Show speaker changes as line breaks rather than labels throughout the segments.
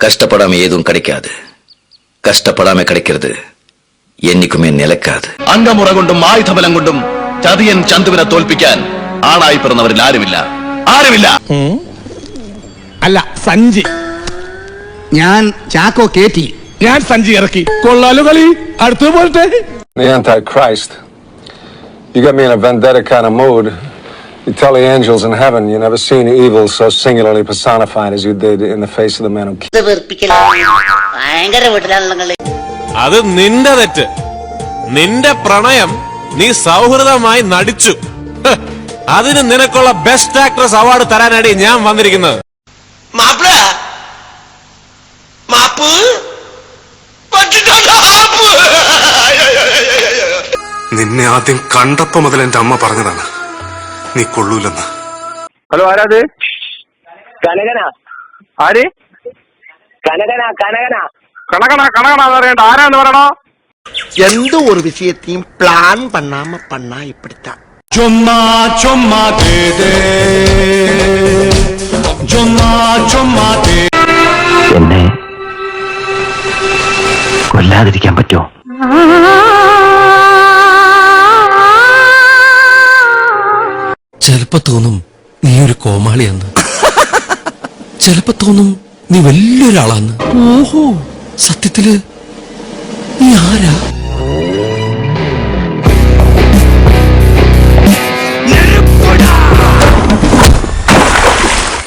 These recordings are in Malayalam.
கஷ்டப்படாம எதுவும் கிடைக்காது கஷ்டப்படாம கிடைக்கிறது என்னைக்குமே நிலைக்காது
അംഗമുറ കൊണ്ടും ആയുധബലം കൊണ്ടും ചതിയൻ ചന്തുവിനെ തോൽപ്പിക്കാൻ ആണായി പിറന്നവരിൽ ആരുമില്ല ആരുമില്ല
അല്ല സഞ്ചി
ഞാൻ ചാക്കോ കേറ്റി
ഞാൻ സഞ്ചി ഇറക്കി കൊള്ളാലോ കളി അടുത്തത് പോലത്തെ
the Antichrist. You got me in a vendetta kind of mood. You tell the angels in heaven you never seen evil so singularly personified as you did in the face of the man who killed.
ഭയങ്കര വീട്ടിലാണല്ലോ നിങ്ങൾ
അത് നിന്റെ തെറ്റ്. നിന്റെ പ്രണയം നീ സൗഹൃദമായി നടിച്ചു. ഹ്, അതിന് നിനക്കുള്ള ബെസ്റ്റ് ആക്ട്രസ് അവാർഡ് തരാനാണ് ഞാൻ വന്നിരിക്കുന്നത്.
മാപ്പിള മാപ്പ് പറ്റിട്ടുണ്ട് മാപ്പ്.
നിന്നെ ആദ്യം കണ്ടപ്പോ മുതൽ എന്റെ അമ്മ പറഞ്ഞതാണ്. നീ കൊള്ളൂലെന്ന്
ഹലോ ആരാത്
കനകന
ആര്
കനകന കനകന
കണകണ കണകണ എന്ന് പറയണ്ട ആരാന്ന് പറയണോ
எந்த ஒரு விஷயத்தையும் பிளான் பண்ணாம பண்ணா இப்படித்தான்
ചൊമ്മാ ചൊമ്മാ തേതേ ചൊമ്മാ ചൊമ്മാ തേ
എന്നെ കൊല്ലാതിരിക്കാൻ പറ്റുമോ
ചിലപ്പോ തോന്നും നീ ഒരു കോമാളിയെന്ന്. ചിലപ്പോ തോന്നും നീ വലിയൊരാളാന്ന്. ഓഹോ. സത്യത്തിൽ നീ ആരാ?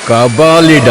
കബാലിഡ